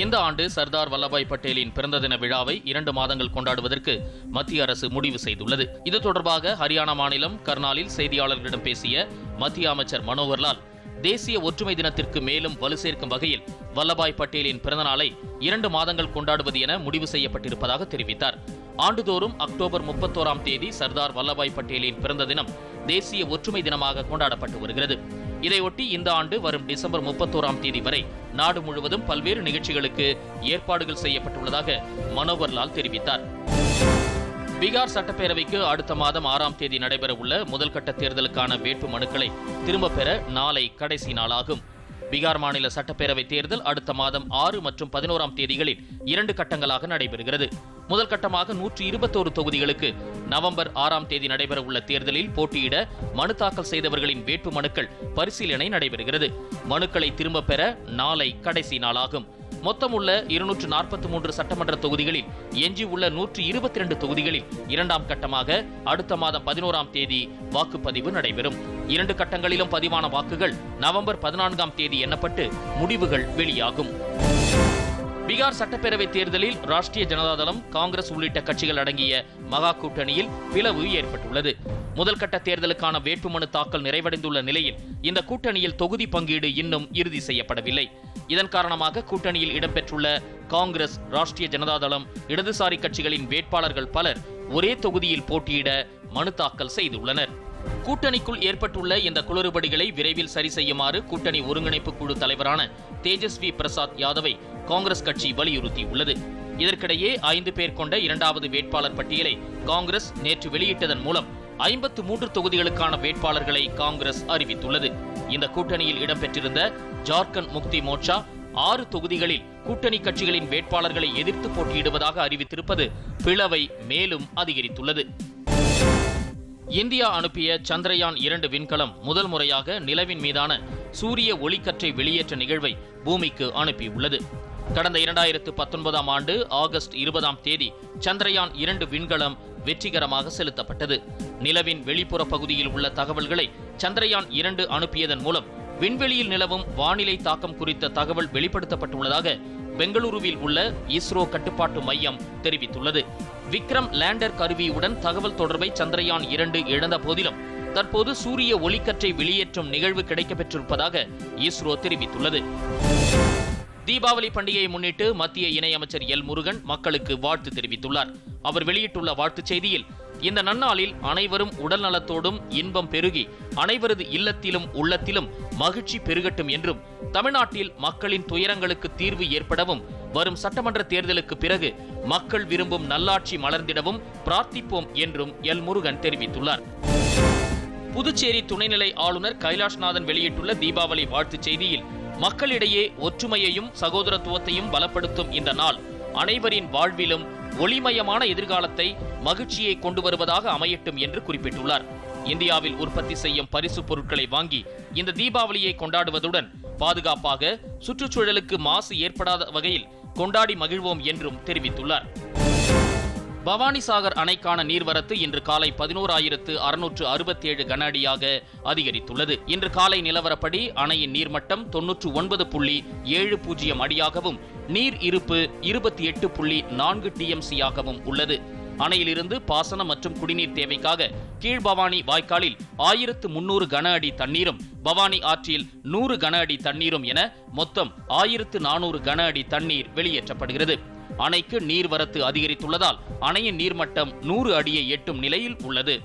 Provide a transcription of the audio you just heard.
இந்த ஆண்டு சர்தார் வல்லபாய் பட்டேலின் பிறந்த தின விழாவை இரண்டு மாதங்கள் கொண்டாடுவதற்கு மத்திய அரசு முடிவு செய்துள்ளது. இது தொடர்பாக ஹரியானா மாநிலம் கர்னாலில் செய்தியாளர்களிடம் பேசிய மத்திய அமைச்சர் மனோகர்லால் தேசிய ஒற்றுமை தினத்திற்கு மேலும் வலு சேர்க்கும் வகையில் வல்லபாய் பட்டேலின் பிறந்தநாளை இரண்டு மாதங்கள் கொண்டாடுவது என முடிவு செய்யப்பட்டிருப்பதாக தெரிவித்தார். ஆண்டுதோறும் அக்டோபர் முப்பத்தோராம் தேதி சர்தார் வல்லபாய் பட்டேலின் பிறந்த தினம் தேசிய ஒற்றுமை தினமாக கொண்டாடப்பட்டு வருகிறது. இதையொட்டி இந்த ஆண்டு வரும் டிசம்பர் முப்பத்தோராம் தேதி வரை நாடு முழுவதும் பல்வேறு நிகழ்ச்சிகளுக்கு ஏற்பாடுகள் செய்யப்பட்டுள்ளதாக மனோகர்லால் தெரிவித்தார். பீகார் சட்டப்பேரவைக்கு அடுத்த மாதம் ஆறாம் தேதி நடைபெறவுள்ள முதல்கட்ட தேர்தலுக்கான வேட்பு மனுக்களை திரும்பப் பெற நாளை கடைசி நாளாகும். பீகார் மாநில சட்டப்பேரவை தேர்தல் அடுத்த மாதம் ஆறு மற்றும் பதினோராம் தேதிகளில் இரண்டு கட்டங்களாக நடைபெறுகிறது. முதல் கட்டமாக நூற்றி இருபத்தோரு தொகுதிகளுக்கு நவம்பர் ஆறாம் தேதி நடைபெறவுள்ள தேர்தலில் போட்டியிட மனு தாக்கல் செய்தவர்களின் வேட்பு மனுக்கள் பரிசீலனை நடைபெறுகிறது. மனுக்களை திரும்பப் பெற நாளை கடைசி நாளாகும். மொத்தமுள்ள இருநூற்று நாற்பத்தி மூன்று சட்டமன்ற தொகுதிகளில் எஞ்சியுள்ள நூற்று இருபத்தி இரண்டு தொகுதிகளில் இரண்டாம் கட்டமாக அடுத்த மாதம் பதினோராம் தேதி வாக்குப்பதிவு நடைபெறும். இரண்டு கட்டங்களிலும் பதிவான வாக்குகள் நவம்பர் பதினான்காம் தேதி எண்ணப்பட்டு முடிவுகள் வெளியாகும். பீகார் சட்டப்பேரவை தேர்தலில் ராஷ்டிரிய ஜனதாதளம் காங்கிரஸ் உள்ளிட்ட கட்சிகள் அடங்கிய மகா கூட்டணியில் பிளவு ஏற்பட்டுள்ளது. முதல் கட்ட தேர்தலுக்கான வேட்புமனு தாக்கல் நிறைவடைந்துள்ள நிலையில் இந்த கூட்டணியில் தொகுதி பங்கீடு இன்னும் இறுதி செய்யப்படவில்லை. இதன் காரணமாக கூட்டணியில் இடம்பெற்றுள்ள காங்கிரஸ் ராஷ்டிரிய ஜனதாதளம் இடதுசாரி கட்சிகளின் வேட்பாளர்கள் பலர் ஒரே தொகுதியில் போட்டியிட மனு தாக்கல் செய்துள்ளனர். கூட்டணிக்குள் ஏற்பட்டுள்ள இந்த குளறுபடிகளை விரைவில் சரி செய்யுமாறு கூட்டணி ஒருங்கிணைப்பு குழு தலைவரான தேஜஸ்வி பிரசாத் யாதவை காங்கிரஸ் கட்சி வலியுறுத்தியுள்ளது. இதற்கிடையே ஐந்து பேர் கொண்ட இரண்டாவது வேட்பாளர் பட்டியலை காங்கிரஸ் நேற்று வெளியிட்டதன் மூலம் ஐம்பத்து மூன்று தொகுதிகளுக்கான வேட்பாளர்களை காங்கிரஸ் அறிவித்துள்ளது. இந்த கூட்டணியில் இடம்பெற்றிருந்த ஜார்க்கண்ட் முக்தி மோர்ச்சா ஆறு தொகுதிகளில் கூட்டணி கட்சிகளின் வேட்பாளர்களை எதிர்த்து போட்டியிடுவதாக அறிவித்திருப்பது பிளவை மேலும் அதிகரித்துள்ளது. இந்தியா அனுப்பிய சந்திரயான் இரண்டு விண்கலம் முதல் முறையாக நிலவின் மீதான சூரிய ஒளிக்கற்றை வெளியேற்ற நிகழ்வை பூமிக்கு அனுப்பியுள்ளது. கடந்த இரண்டாயிரத்து பத்தொன்பதாம் ஆண்டு ஆகஸ்ட் இருபதாம் தேதி சந்திரயான் இரண்டு விண்கலம் வெற்றிகரமாக செலுத்தப்பட்டது. நிலவின் வெளிப்புற பகுதியில் உள்ள தகவல்களை சந்திரயான் இரண்டு அனுப்பியதன் மூலம் விண்வெளியில் நிலவும் வானிலை தாக்கம் குறித்த தகவல் வெளிப்படுத்தப்பட்டுள்ளதாக பெங்களூருவில் உள்ள இஸ்ரோ கட்டுப்பாட்டு மையம் தெரிவித்துள்ளது. விக்ரம் லேண்டர் கருவியுடன் தகவல் தொடர்பை சந்திரயான் இரண்டு இழந்த போதிலும் தற்போது சூரிய ஒளிக்கற்றை வெளியேற்றும் நிகழ்வு கிடைக்கப்பெற்றிருப்பதாக இஸ்ரோ தெரிவித்துள்ளது. தீபாவளி பண்டிகையை முன்னிட்டு மத்திய இணையமைச்சர் எல் முருகன் மக்களுக்கு வாழ்த்து தெரிவித்துள்ளார். அவர் வெளியிட்டுள்ள வாழ்த்துச் செய்தியில் இந்த நன்னாளில் அனைவரும் உடல் நலத்தோடும் இன்பம் பெருகி அனைவரது இல்லத்திலும் உள்ளத்திலும் மகிழ்ச்சி பெருகட்டும் என்றும் தமிழ்நாட்டில் மக்களின் துயரங்களுக்கு தீர்வு ஏற்படவும் வரும் சட்டமன்ற தேர்தலுக்கு பிறகு மக்கள் விரும்பும் நல்லாட்சி மலர்ந்திடவும் பிரார்த்திப்போம் என்றும் எல் முருகன் தெரிவித்துள்ளார். புதுச்சேரி துணைநிலை ஆளுநர் கைலாஷ்நாதன் வெளியிட்டுள்ள தீபாவளி வாழ்த்துச் செய்தியில் மக்களிடையே ஒற்றுமையையும் சகோதரத்துவத்தையும் பலப்படுத்தும் இந்த நாள் அனைவரின் வாழ்விலும் ஒளிமயமான எதிர்காலத்தை மகிழ்ச்சியை கொண்டு வருவதாக அமையட்டும் என்று குறிப்பிட்டுள்ளார். இந்தியாவில் உற்பத்தி செய்யும் பரிசு பொருட்களை வாங்கி இந்த தீபாவளியை கொண்டாடுவதுடன் பாதுகாப்பாக சுற்றுச்சூழலுக்கு மாசு ஏற்படாத வகையில் கொண்டாடி மகிழ்வோம் என்றும் தெரிவித்துள்ளார். பவானிசாகர் அணைக்கான நீர்வரத்து இன்று காலை பதினோராயிரத்து அறுநூற்று அறுபத்தேழு கன அடியாக அதிகரித்துள்ளது. இன்று காலை நிலவரப்படி அணையின் நீர்மட்டம் தொன்னூற்று ஒன்பது புள்ளி ஏழு பூஜ்ஜியம் அடியாகவும் நீர் இருப்பு இருபத்தி எட்டு புள்ளி நான்கு டிஎம்சியாகவும் உள்ளது. அணையிலிருந்து பாசனம் மற்றும் குடிநீர் தேவைக்காக கீழ்பவானி வாய்க்காலில் ஆயிரத்து முன்னூறு கன அடி தண்ணீரும் பவானி ஆற்றில் நூறு கன அடி தண்ணீரும் என மொத்தம் ஆயிரத்து நானூறு கன அடி தண்ணீர் வெளியேற்றப்படுகிறது. அணைக்கு நீர்வரத்து அதிகரித்துள்ளதால் அணையின் நீர்மட்டம் நூறு அடியை எட்டும் நிலையில் உள்ளது.